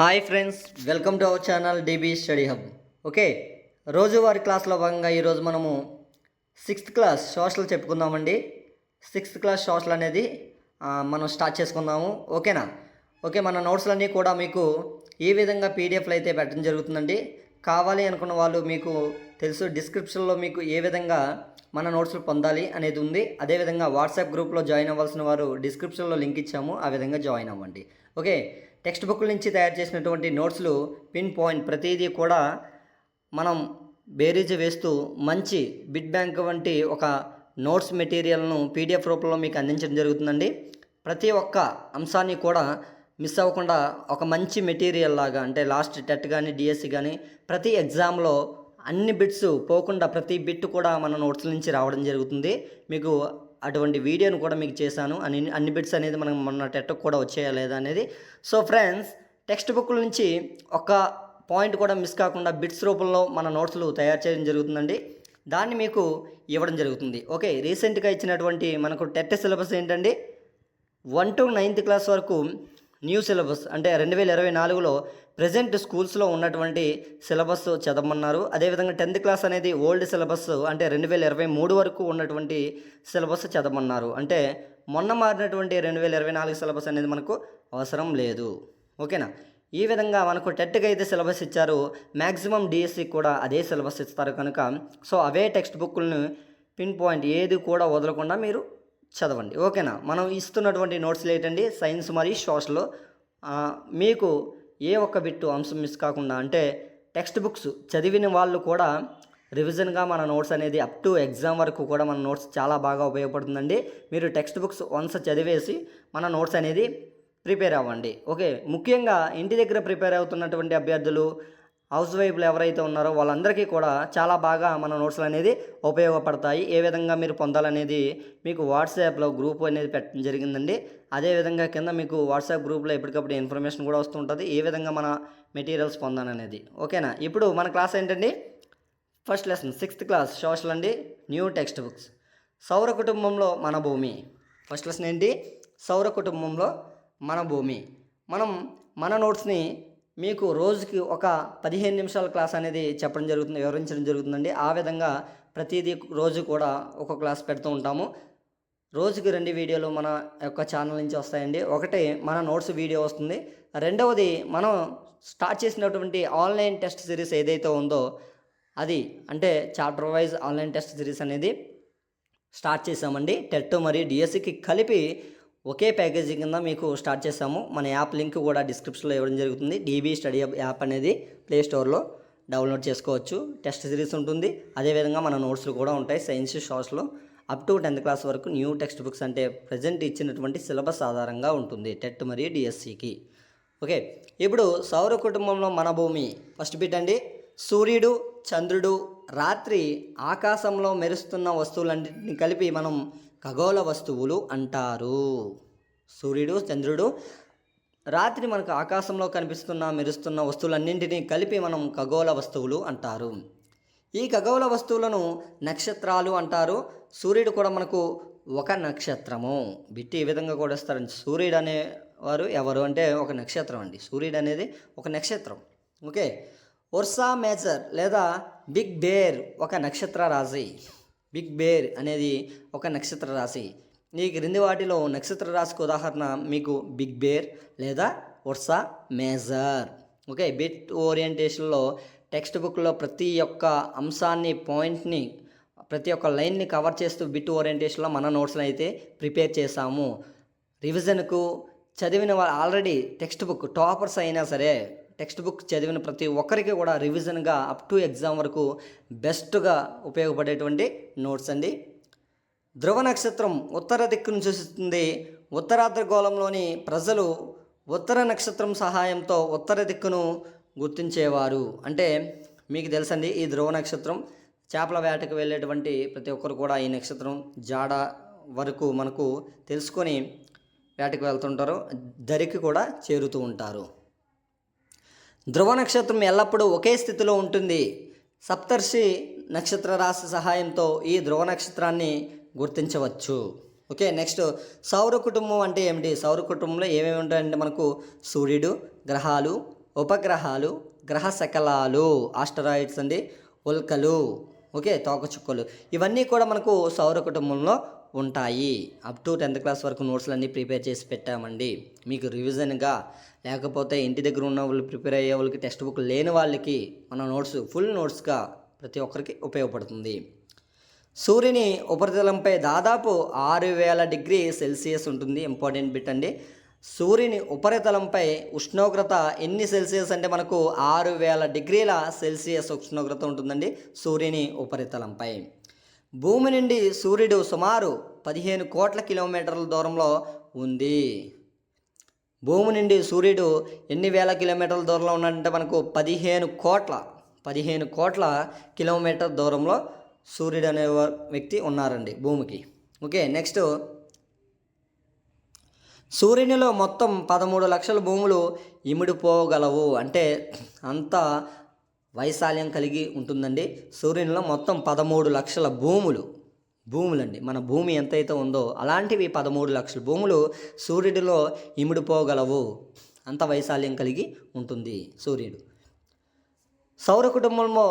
Hi friends welcome to our channel DB study hub. Okay రోజువారి క్లాస్లో భాగంగా ఈరోజు మనము సిక్స్త్ క్లాస్ సోషల్ చెప్పుకుందామండి. సిక్స్త్ క్లాస్ సోషల్ అనేది మనం స్టార్ట్ చేసుకుందాము. ఓకేనా? ఓకే మన నోట్స్లన్నీ కూడా మీకు ఈ విధంగా పీడిఎఫ్లు అయితే పెట్టడం జరుగుతుందండి. కావాలి అనుకున్న వాళ్ళు మీకు తెలుసు డిస్క్రిప్షన్లో మీకు ఏ విధంగా మన నోట్స్లు పొందాలి అనేది ఉంది. అదేవిధంగా వాట్సాప్ గ్రూప్లో జాయిన్ అవ్వాల్సిన వారు డిస్క్రిప్షన్లో లింక్ ఇచ్చాము ఆ విధంగా జాయిన్ అవ్వండి. ఓకే టెక్స్ట్ బుక్ నుంచి తయారు చేసినటువంటి నోట్స్లు పిన్ పాయింట్ ప్రతిదీ కూడా మనం బేరీజ్ వేస్తూ మంచి బిడ్ బ్యాంక్ వంటి ఒక నోట్స్ మెటీరియల్ను పీడిఎఫ్ రూపంలో మీకు అందించడం జరుగుతుందండి. ప్రతి ఒక్క అంశాన్ని కూడా మిస్ అవ్వకుండా ఒక మంచి మెటీరియల్ లాగా అంటే లాస్ట్ టెట్ కానీ డిఎస్సి కానీ ప్రతి ఎగ్జామ్లో అన్ని బిట్స్ పోకుండా ప్రతి బిట్ కూడా మన నోట్స్ నుంచి రావడం జరుగుతుంది. మీకు అటువంటి వీడియోను కూడా మీకు చేశాను. అన్ని అన్ని బిట్స్ అనేది మనం మన టెట్ కూడా వచ్చాయా లేదా అనేది. సో ఫ్రెండ్స్ టెక్స్ట్ బుక్ల నుంచి ఒక పాయింట్ కూడా మిస్ కాకుండా బిట్స్ రూపంలో మన నోట్స్లు తయారు చేయడం జరుగుతుందండి. దాన్ని మీకు ఇవ్వడం జరుగుతుంది. ఓకే రీసెంట్గా ఇచ్చినటువంటి మనకు టెట్ సిలబస్ ఏంటండి? వన్ టు నైన్త్ క్లాస్ వరకు న్యూ సిలబస్ అంటే రెండు వేల ఇరవై నాలుగులో ప్రజెంట్ స్కూల్స్లో ఉన్నటువంటి సిలబస్ చదవమన్నారు. అదేవిధంగా టెన్త్ క్లాస్ అనేది ఓల్డ్ సిలబస్ అంటే రెండు వేల ఇరవై మూడు వరకు ఉన్నటువంటి సిలబస్ చదవమన్నారు. అంటే మొన్న మారినటువంటి రెండు వేల ఇరవై నాలుగు సిలబస్ అనేది మనకు అవసరం లేదు. ఓకేనా? ఈ విధంగా మనకు టెట్కి అయితే సిలబస్ ఇచ్చారు. మ్యాక్సిమం డిఎస్సి కూడా అదే సిలబస్ ఇస్తారు కనుక. సో అవే టెక్స్ట్ బుక్లను పిన్ పాయింట్ ఏది కూడా వదలకుండా మీరు చదవండి. ఓకేనా? మనం ఇస్తున్నటువంటి నోట్స్లు ఏంటండి? సైన్స్ మరియు సోషల్ మీకు ఏ ఒక్క బిట్టు అంశం మిస్ కాకుండా అంటే టెక్స్ట్ బుక్స్ చదివిన వాళ్ళు కూడా రివిజన్గా మన నోట్స్ అనేది అప్ టు ఎగ్జామ్ వరకు కూడా మన నోట్స్ చాలా బాగా ఉపయోగపడుతుందండి. మీరు టెక్స్ట్ బుక్స్ వన్స్ చదివేసి మన నోట్స్ అనేది ప్రిపేర్ అవ్వండి. ఓకే? ముఖ్యంగా ఇంటి దగ్గర ప్రిపేర్ అవుతున్నటువంటి అభ్యర్థులు హౌస్ వైఫ్లు ఎవరైతే ఉన్నారో వాళ్ళందరికీ కూడా చాలా బాగా మన నోట్స్లు అనేది ఉపయోగపడతాయి. ఏ విధంగా మీరు పొందాలనేది మీకు వాట్సాప్లో గ్రూప్ అనేది పెట్టడం జరిగిందండి. అదేవిధంగా కింద మీకు వాట్సాప్ గ్రూప్లో ఎప్పటికప్పుడు ఇన్ఫర్మేషన్ కూడా వస్తుంటుంది ఏ విధంగా మన మెటీరియల్స్ పొందాలనేది. ఓకేనా? ఇప్పుడు మన క్లాస్ ఏంటండి? First lesson sixth class social అండి. New text books. సౌర కుటుంబంలో మన భూమి. ఫస్ట్ లెసన్ ఏంటి? సౌర కుటుంబంలో మన భూమి. మనం మన నోట్స్ని మీకు రోజుకి ఒక పదిహేను నిమిషాల క్లాస్ అనేది చెప్పడం జరుగుతుంది వివరించడం జరుగుతుందండి. ఆ విధంగా ప్రతిదీ రోజు కూడా ఒక క్లాస్ పెడుతూ ఉంటాము. రోజుకి రెండు వీడియోలు మన యొక్క ఛానల్ నుంచి వస్తాయండి. ఒకటి మన నోట్స్ వీడియో వస్తుంది. రెండవది మనం స్టార్ట్ చేసినటువంటి ఆన్లైన్ టెస్ట్ సిరీస్ ఏదైతే ఉందో అది అంటే chapter wise online test series అనేది స్టార్ట్ చేసామండి టెట్ మరియు డిఎస్సికి కలిపి ఒకే ప్యాకేజీ కింద మీకు స్టార్ట్ చేసాము మన యాప్ లింక్ కూడా డిస్క్రిప్షన్లో ఇవ్వడం జరుగుతుంది. డీబీ స్టడీ యాప్ అనేది ప్లే స్టోర్లో డౌన్లోడ్ చేసుకోవచ్చు. టెస్ట్ సిరీస్ ఉంటుంది. అదేవిధంగా మన నోట్స్లు కూడా ఉంటాయి. సైన్స్ షార్ట్స్లో అప్ టు టెన్త్ క్లాస్ వరకు న్యూ టెక్స్ట్ బుక్స్ అంటే ప్రజెంట్ ఇచ్చినటువంటి సిలబస్ ఆధారంగా ఉంటుంది. టెట్ మరియు డిఎస్సికి. ఓకే. ఇప్పుడు సౌర కుటుంబంలో మన భూమి. ఫస్ట్ బిట్ అండి. సూర్యుడు చంద్రుడు రాత్రి ఆకాశంలో మెరుస్తున్న వస్తువులన్నింటినీ కలిపి మనం ఖగోళ వస్తువులు అంటారు. సూర్యుడు చంద్రుడు రాత్రి మనకు ఆకాశంలో కనిపిస్తున్న మెరుస్తున్న వస్తువులన్నింటినీ కలిపి మనం ఖగోళ వస్తువులు అంటారు. ఈ ఖగోళ వస్తువులను నక్షత్రాలు అంటారు. సూర్యుడు కూడా మనకు ఒక నక్షత్రము. బిట్టి ఈ విధంగా కూడా ఇస్తారండి సూర్యుడు అనేవారు ఎవరు అంటే ఒక నక్షత్రం అండి. సూర్యుడు అనేది ఒక నక్షత్రం. ఓకే? ఒర్సా మేజర్ లేదా బిగ్ బేర్ ఒక నక్షత్ర రాజీ. బిగ్ బేర్ అనేది ఒక నక్షత్ర రాశి. ఈ క్రింది వాటిలో నక్షత్ర రాశికి ఉదాహరణ మీకు బిగ్ బేర్ లేదా ఒర్సా మేజర్. ఓకే బిట్ ఓరియంటేషన్లో టెక్స్ట్ బుక్లో ప్రతి ఒక్క అంశాన్ని పాయింట్ని ప్రతి ఒక్క లైన్ని కవర్ చేస్తూ బిట్ ఓరియంటేషన్లో మన నోట్స్ని అయితే ప్రిపేర్ చేసాము రివిజన్కు చదివిన వాళ్ళు ఆల్రెడీ టెక్స్ట్ బుక్ టాపర్స్ అయినా సరే టెక్స్ట్ బుక్ చదివిన ప్రతి ఒక్కరికి కూడా రివిజన్గా అప్ టు ఎగ్జామ్ వరకు బెస్ట్గా ఉపయోగపడేటువంటి నోట్స్ అండి. ధ్రువ నక్షత్రం ఉత్తర దిక్కును సూచిస్తుంది ఉత్తరార్ధగోళంలోని ప్రజలు ఉత్తర నక్షత్రం సహాయంతో ఉత్తర దిక్కును గుర్తించేవారు. అంటే మీకు తెలుసండి ఈ ధ్రువ నక్షత్రం చేపల వేటకు వెళ్ళేటువంటి ప్రతి ఒక్కరు కూడా ఈ నక్షత్రం జాడ వరకు మనకు తెలుసుకొని వేటకు వెళ్తుంటారు. దరికి కూడా చేరుతూ ఉంటారు. ధ్రువ నక్షత్రం ఎల్లప్పుడూ ఒకే స్థితిలో ఉంటుంది. సప్తర్షి నక్షత్ర రాశి సహాయంతో ఈ ధ్రువ నక్షత్రాన్ని గుర్తించవచ్చు. ఓకే నెక్స్ట్ సౌర కుటుంబం అంటే ఏమిటి? సౌర కుటుంబంలో ఏమేమి ఉంటాయంటే మనకు సూర్యుడు గ్రహాలు ఉపగ్రహాలు గ్రహ శకలాలు ఆస్టరాయిడ్స్ అండి ఉల్కలు ఓకే తోకచుక్కలు ఇవన్నీ కూడా మనకు సౌర కుటుంబంలో ఉంటాయి. అప్ టు టెన్త్ క్లాస్ వరకు నోట్స్లు అన్నీ ప్రిపేర్ చేసి పెట్టామండి. మీకు రివిజన్గా లేకపోతే ఇంటి దగ్గర ఉన్న వాళ్ళు ప్రిపేర్ అయ్యే వాళ్ళకి టెక్స్ట్ బుక్ లేని వాళ్ళకి మన నోట్స్ ఫుల్ నోట్స్గా ప్రతి ఒక్కరికి ఉపయోగపడుతుంది. సూర్యుని ఉపరితలంపై దాదాపు ఆరు వేల డిగ్రీ సెల్సియస్ ఉంటుంది. ఇంపార్టెంట్ బిట్ అండి. సూర్యుని ఉపరితలంపై ఉష్ణోగ్రత ఎన్ని సెల్సియస్ అంటే మనకు ఆరు వేల డిగ్రీల సెల్సియస్ ఉష్ణోగ్రత ఉంటుందండి సూర్యుని ఉపరితలంపై. భూమి నుండి సూర్యుడు సుమారు పదిహేను కోట్ల కిలోమీటర్ల దూరంలో ఉంది. భూమి నుండి సూర్యుడు ఎన్ని వేల కిలోమీటర్ల దూరంలో ఉన్నాడంటే మనకు పదిహేను కోట్ల పదిహేను కోట్ల కిలోమీటర్ దూరంలో సూర్యుడు అనే వ్యక్తి ఉన్నారండి భూమికి. Okay next. సూర్యునిలో మొత్తం పదమూడు లక్షల భూములు ఇమిడిపోగలవు. అంటే అంత వైశాల్యం కలిగి ఉంటుందండి. సూర్యునిలో మొత్తం పదమూడు లక్షల భూములు భూములండి. మన భూమి ఎంతైతే ఉందో అలాంటివి పదమూడు లక్షల భూములు సూర్యుడిలో ఇమిడిపోగలవు. అంత వైశాల్యం కలిగి ఉంటుంది సూర్యుడు. సౌర కుటుంబంలో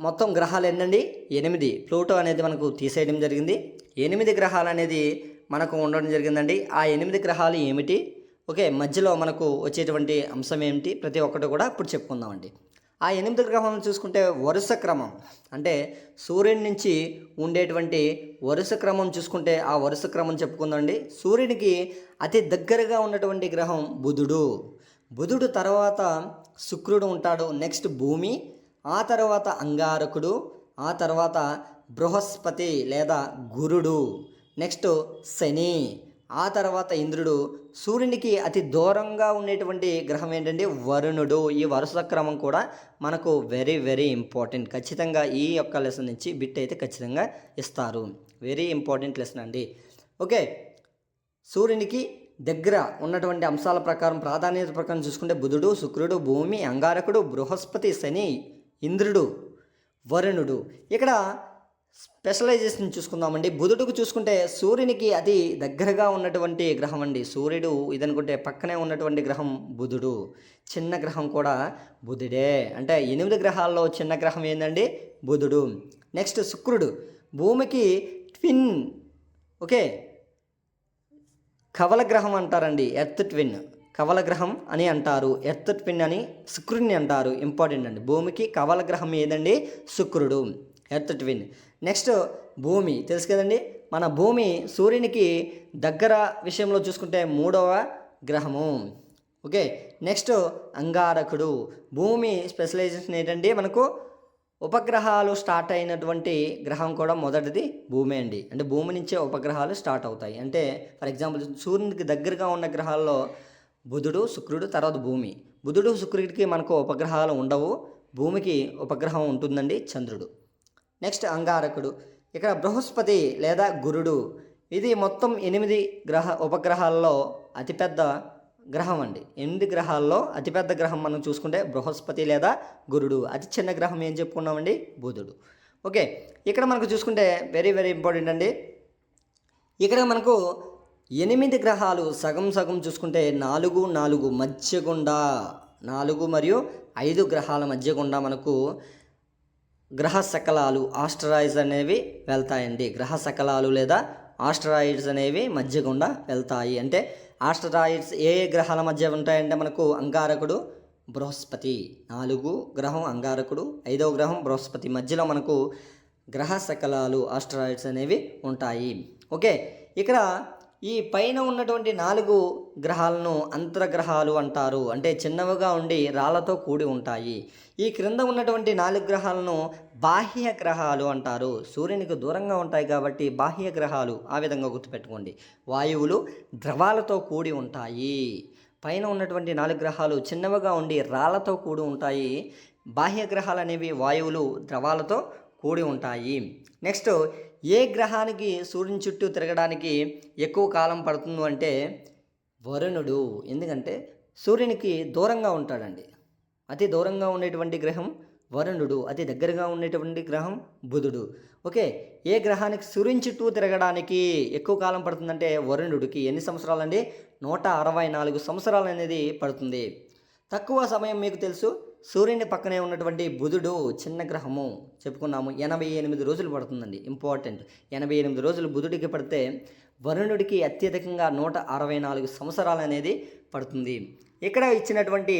మొత్తం గ్రహాలు ఏంటండి ఎనిమిది. ప్లూటో అనేది మనకు తీసేయడం జరిగింది. ఎనిమిది గ్రహాలు అనేది మనకు ఉండడం జరిగిందండి. ఆ ఎనిమిది గ్రహాలు ఏమిటి? ఓకే మధ్యలో మనకు వచ్చేటువంటి అంశం ఏమిటి? ప్రతి ఒక్కటి కూడా ఇప్పుడు చెప్పుకుందామండి. ఆ ఎనిమిది గ్రహాలను చూసుకుంటే వరుస క్రమం. అంటే సూర్యుని నుంచి ఉండేటువంటి వరుస క్రమం చూసుకుంటే ఆ వరుస క్రమం చెప్పుకుందండి సూర్యునికి అతి దగ్గరగా ఉన్నటువంటి గ్రహం బుధుడు. బుధుడు తర్వాత శుక్రుడు ఉంటాడు నెక్స్ట్ భూమి. ఆ తర్వాత అంగారకుడు ఆ తర్వాత బృహస్పతి లేదా గురుడు నెక్స్ట్ శని. ఆ తర్వాత ఇంద్రుడు సూర్యునికి అతి దూరంగా ఉండేటువంటి గ్రహం ఏంటంటే వరుణుడు. ఈ వరుస క్రమం కూడా మనకు వెరీ వెరీ ఇంపార్టెంట్ ఖచ్చితంగా ఈ యొక్క లెసన్ నుంచి బిట్ అయితే ఖచ్చితంగా ఇస్తారు. వెరీ ఇంపార్టెంట్ లెసన్ అండి. ఓకే సూర్యునికి దగ్గర ఉన్నటువంటి అంశాల ప్రకారం ప్రాధాన్యత ప్రకారం చూసుకుంటే బుధుడు శుక్రుడు భూమి అంగారకుడు బృహస్పతి శని ఇంద్రుడు వరుణుడు. ఇక్కడ స్పెషలైజేషన్ చూసుకుందామండి. బుధుడుకు చూసుకుంటే సూర్యునికి అతి దగ్గరగా ఉన్నటువంటి గ్రహం అండి. సూర్యుడు ఇదనుకుంటే పక్కనే ఉన్నటువంటి గ్రహం బుధుడు. చిన్న గ్రహం కూడా బుధుడే. అంటే ఎనిమిది గ్రహాల్లో చిన్న గ్రహం ఏంటండి బుధుడు. నెక్స్ట్ శుక్రుడు. భూమికి ట్విన్ ఓకే? కవల గ్రహం అంటారండి. Earth twin. కవల గ్రహం అని అంటారు. ఎర్త్ ట్విన్ అని శుక్రుడిని అంటారు. ఇంపార్టెంట్ అండి. భూమికి కవల గ్రహం ఏదండి? శుక్రుడు. Earth twin. నెక్స్ట్ భూమి. తెలుసు కదండి? మన భూమి సూర్యునికి దగ్గర విషయంలో చూసుకుంటే మూడవ గ్రహము. ఓకే? నెక్స్ట్ అంగారకుడు. భూమి స్పెషలైజేషన్ ఏంటంటే మనకు ఉపగ్రహాలు స్టార్ట్ అయినటువంటి గ్రహం కూడా మొదటిది భూమి అండి. అంటే భూమి నుంచే ఉపగ్రహాలు స్టార్ట్ అవుతాయి. అంటే ఫర్ ఎగ్జాంపుల్ సూర్యునికి దగ్గరగా ఉన్న గ్రహాల్లో బుధుడు శుక్రుడు తర్వాత భూమి. బుధుడు శుక్రుడికి మనకు ఉపగ్రహాలు ఉండవు. భూమికి ఉపగ్రహం ఉంటుందండి చంద్రుడు. నెక్స్ట్ అంగారకుడు. ఇక్కడ బృహస్పతి లేదా గురుడు. ఇది మొత్తం ఎనిమిది గ్రహ ఉపగ్రహాల్లో అతిపెద్ద గ్రహం అండి. ఎనిమిది గ్రహాల్లో అతిపెద్ద గ్రహం మనం చూసుకుంటే బృహస్పతి లేదా గురుడు. అతి చిన్న గ్రహం ఏం చెప్పుకున్నామండి? బుధుడు. ఓకే. ఇక్కడ మనకు చూసుకుంటే వెరీ వెరీ ఇంపార్టెంట్ అండి. ఇక్కడ మనకు ఎనిమిది గ్రహాలు సగం సగం చూసుకుంటే నాలుగు నాలుగు మధ్య గుండా నాలుగు మరియు ఐదు గ్రహాల మధ్య గుండా మనకు గ్రహ శకలాలు ఆస్టరాయిడ్స్ అనేవి వెళ్తాయండి. గ్రహ శకలాలు లేదా ఆస్టరాయిడ్స్ అనేవి మధ్య గుండా వెళ్తాయి. అంటే ఆస్టరాయిడ్స్ ఏ ఏ గ్రహాల మధ్య ఉంటాయంటే మనకు అంగారకుడు బృహస్పతి. నాలుగు గ్రహం అంగారకుడు ఐదవ గ్రహం బృహస్పతి. మధ్యలో మనకు గ్రహ శకలాలు ఆస్టరాయిడ్స్ అనేవి ఉంటాయి. ఓకే ఇక్కడ ఈ పైన ఉన్నటువంటి నాలుగు గ్రహాలను అంతర్గ్రహాలు అంటారు. అంటే చిన్నవిగా ఉండి రాళ్ళతో కూడి ఉంటాయి. ఈ క్రింద ఉన్నటువంటి నాలుగు గ్రహాలను బాహ్య గ్రహాలు అంటారు. సూర్యునికి దూరంగా ఉంటాయి కాబట్టి బాహ్య గ్రహాలు ఆ విధంగా గుర్తుపెట్టుకోండి. వాయువులు ద్రవాలతో కూడి ఉంటాయి. పైన ఉన్నటువంటి నాలుగు గ్రహాలు చిన్నవిగా ఉండి రాళ్ళతో కూడి ఉంటాయి. బాహ్య గ్రహాలు అనేవి వాయువులు ద్రవాలతో కూడి ఉంటాయి. నెక్స్ట్ ఏ గ్రహానికి సూర్యుని చుట్టూ తిరగడానికి ఎక్కువ కాలం పడుతుంది అంటే వరుణుడు. ఎందుకంటే సూర్యునికి దూరంగా ఉంటాడండి. అతి దూరంగా ఉండేటువంటి గ్రహం వరుణుడు. అతి దగ్గరగా ఉండేటువంటి గ్రహం బుధుడు. ఓకే ఏ గ్రహానికి సూర్యుని చుట్టూ తిరగడానికి ఎక్కువ కాలం పడుతుందంటే వరుణుడికి. ఎన్ని సంవత్సరాలండి? నూట అరవై నాలుగు సంవత్సరాలు అనేది పడుతుంది. తక్కువ సమయం మీకు తెలుసు. సూర్యుని పక్కనే ఉన్నటువంటి బుధుడు చిన్న గ్రహము చెప్పుకున్నాము. ఎనభై ఎనిమిది రోజులు పడుతుందండి. ఇంపార్టెంట్ ఎనభై ఎనిమిది రోజులు బుధుడికి పడితే వరుణుడికి అత్యధికంగా నూట అరవై నాలుగు సంవత్సరాలు అనేది పడుతుంది. ఇక్కడ ఇచ్చినటువంటి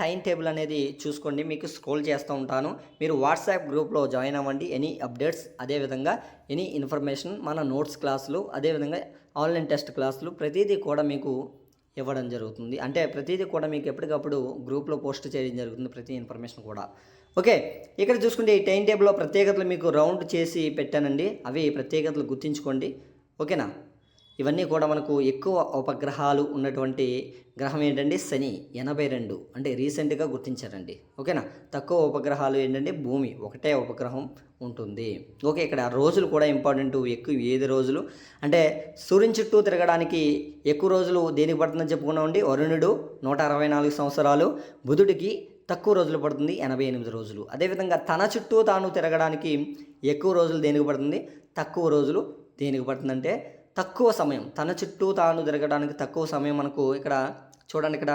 టైం టేబుల్ అనేది చూసుకోండి. మీకు స్క్రోల్ చేస్తూ ఉంటాను. మీరు వాట్సాప్ గ్రూప్లో జాయిన్ అవ్వండి. ఎనీ అప్డేట్స్ అదేవిధంగా ఎనీ ఇన్ఫర్మేషన్ మన నోట్స్ క్లాసులు అదేవిధంగా ఆన్లైన్ టెస్ట్ క్లాసులు ప్రతిదీ కూడా మీకు ఇవ్వడం జరుగుతుంది. అంటే ప్రతిదీ కూడా మీకు ఎప్పటికప్పుడు గ్రూప్లో పోస్ట్ చేయడం జరుగుతుంది ప్రతి ఇన్ఫర్మేషన్ కూడా. ఓకే ఇక్కడ చూసుకుంటే ఈ టైం టేబుల్లో ప్రత్యేకతలు మీకు రౌండ్ చేసి పెట్టానండి. అవి ప్రత్యేకతలు గుర్తుంచుకోండి. ఓకేనా? ఇవన్నీ కూడా మనకు ఎక్కువ ఉపగ్రహాలు ఉన్నటువంటి గ్రహం ఏంటంటే శని ఎనభై రెండు. అంటే రీసెంట్గా గుర్తించారండి. ఓకేనా? తక్కువ ఉపగ్రహాలు ఏంటంటే భూమి ఒకటే ఉపగ్రహం ఉంటుంది. ఓకే ఇక్కడ రోజులు కూడా ఇంపార్టెంట్ ఎక్కువ ఏది రోజులు? అంటే సూర్యుని చుట్టూ తిరగడానికి ఎక్కువ రోజులు దేనికి పడుతుందని చెప్పుకున్నామండి? వరుణుడు నూట అరవై నాలుగు సంవత్సరాలు బుధుడికి తక్కువ రోజులు పడుతుంది ఎనభై ఎనిమిది రోజులు. అదేవిధంగా తన చుట్టూ తాను తిరగడానికి ఎక్కువ రోజులు దేనికి పడుతుంది? తక్కువ రోజులు దేనికి పడుతుందంటే తక్కువ సమయం తన చుట్టూ తాను తిరగడానికి తక్కువ సమయం మనకు ఇక్కడ చూడండి ఇక్కడ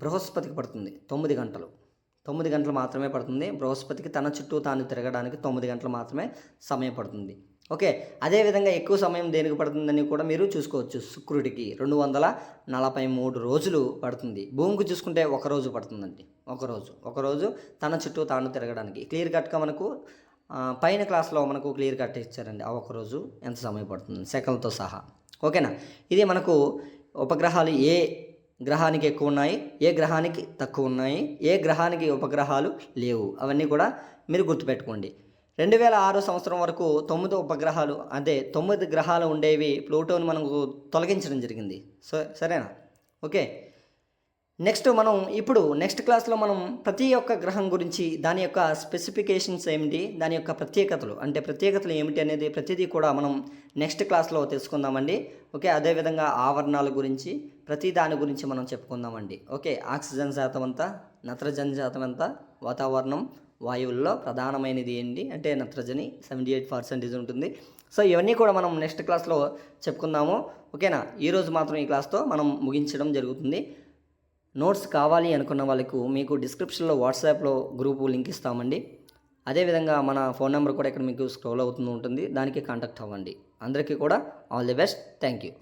బృహస్పతికి పడుతుంది తొమ్మిది గంటలు. తొమ్మిది గంటలు మాత్రమే పడుతుంది. బృహస్పతికి తన చుట్టూ తాను తిరగడానికి తొమ్మిది గంటలు మాత్రమే సమయం పడుతుంది. ఓకే అదేవిధంగా ఎక్కువ సమయం దేనికి పడుతుందని కూడా మీరు చూసుకోవచ్చు. శుక్రుడికి రెండు వందల నలభై మూడు రోజులు పడుతుంది. భూమికి చూసుకుంటే ఒక రోజు పడుతుందండి. ఒక రోజు ఒక రోజు తన చుట్టూ తాను తిరగడానికి. క్లియర్ కట్గా మనకు పైన క్లాస్లో మనకు క్లియర్ కట్ ఇచ్చారండి. ఆ ఒకరోజు ఎంత సమయం పడుతుంది? సెకండ్తో సహా. ఓకేనా? ఇది మనకు ఉపగ్రహాలు ఏ గ్రహానికి ఎక్కువ ఉన్నాయి? ఏ గ్రహానికి తక్కువ ఉన్నాయి? ఏ గ్రహానికి ఉపగ్రహాలు లేవు? అవన్నీ కూడా మీరు గుర్తుపెట్టుకోండి. రెండు వేల ఆరో సంవత్సరం వరకు తొమ్మిది ఉపగ్రహాలు అంటే తొమ్మిది గ్రహాలు ఉండేవి ప్లూటోని మనకు తొలగించడం జరిగింది. సో సరేనా? ఓకే. నెక్స్ట్ మనం ఇప్పుడు నెక్స్ట్ క్లాస్లో మనం ప్రతి ఒక్క గ్రహం గురించి దాని యొక్క స్పెసిఫికేషన్స్ ఏమిటి దాని యొక్క ప్రత్యేకతలు అంటే ప్రత్యేకతలు ఏమిటి అనేది ప్రతిదీ కూడా మనం నెక్స్ట్ క్లాస్లో తెలుసుకుందామండి. ఓకే అదేవిధంగా ఆవరణాల గురించి ప్రతి దాని గురించి మనం చెప్పుకుందామండి. ఓకే ఆక్సిజన్ శాతం ఎంత నత్రజని శాతం ఎంత వాతావరణం వాయువుల్లో ప్రధానమైనది ఏంటి అంటే నత్రజని సెవెంటీ ఎయిట్ పర్సెంటేజ్ ఉంటుంది. సో ఇవన్నీ కూడా మనం నెక్స్ట్ క్లాస్లో చెప్పుకుందాము. ఓకేనా ఈరోజు మాత్రం ఈ క్లాస్తో మనం ముగించడం జరుగుతుంది. నోట్స్ కావాలి అనుకున్న వాళ్ళకు మీకు డిస్క్రిప్షన్లో వాట్సాప్లో గ్రూపు లింక్ ఇస్తామండి. అదేవిధంగా మన ఫోన్ నెంబర్ కూడా ఇక్కడ మీకు స్క్రోల్ అవుతూ ఉంటుంది. దానికి కాంటాక్ట్ అవ్వండి. అందరికీ కూడా all the best. Thank you.